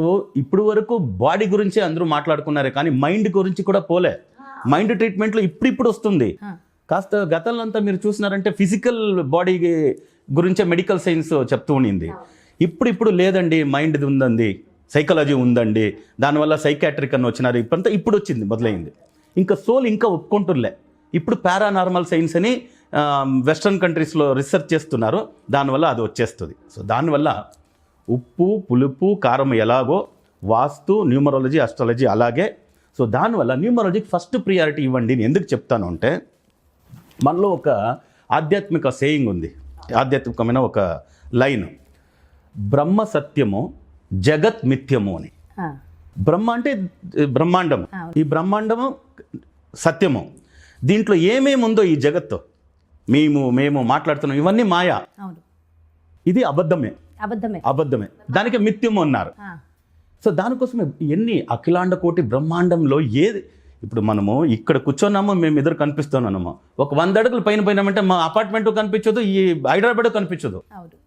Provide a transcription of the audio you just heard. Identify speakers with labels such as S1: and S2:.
S1: So ఇప్పుడు వరకు body గురించే అందరూ మాట్లాడుకున్నారే కానీ మైండ్ గురించి కూడా పోలే. మైండ్ ట్రీట్మెంట్లో ఇప్పుడిప్పుడు వస్తుంది. కాస్త గతంలో అంతా మీరు చూసినారంటే ఫిజికల్ బాడీ గురించే మెడికల్ సైన్స్ చెప్తూ ఉండింది. ఇప్పుడు ఇప్పుడు లేదండి మైండ్ ఉందండి సైకాలజీ ఉందండి దానివల్ల సైకాట్రిక్ అని వచ్చినారు ఇప్పుడంతా ఇప్పుడు వచ్చింది మొదలైంది. ఇంకా సోల్ ఇంకా ఒప్పుకుంటులే. ఇప్పుడు పారానార్మల్ సైన్స్ అని వెస్ట్రన్ కంట్రీస్లో రీసెర్చ్ చేస్తున్నారు దానివల్ల అది వచ్చేస్తుంది. సో దానివల్ల ఉప్పు పులుపు కారం ఎలాగో వాస్తు న్యూమరాలజీ అస్ట్రాలజీ అలాగే. సో దానివల్ల న్యూమరాలజీకి ఫస్ట్ ప్రియారిటీ ఇవ్వండి నేను ఎందుకు చెప్తాను అంటే మనలో ఒక ఆధ్యాత్మిక సేయింగ్ ఉంది. ఆధ్యాత్మికమైన ఒక లైన్. బ్రహ్మ సత్యము జగత్ మిథ్యము అని. బ్రహ్మ అంటే బ్రహ్మాండం ఈ బ్రహ్మాండము సత్యము. దీంట్లో ఏమేమి ఉందో ఈ జగత్తు? మేము మేము మాట్లాడుతున్నాం. ఇవన్నీ మాయా? ఇది అబద్ధమే.
S2: అబద్ధమే.
S1: అబద్ధమే. దానికి మిథ్యము అన్నారు. సో దానికోసమే ఎన్ని అఖిలాండ కోటి బ్రహ్మాండంలో ఏది? ఇప్పుడు మనము ఇక్కడ కూర్చున్నాము మేము ఇద్దరు కనిపిస్తున్నాము. ఒక వంద అడుగులు పైన పోయినామంటే మా అపార్ట్మెంట్ కనిపించదు ఈ హైదరాబాద్ కనిపించదు.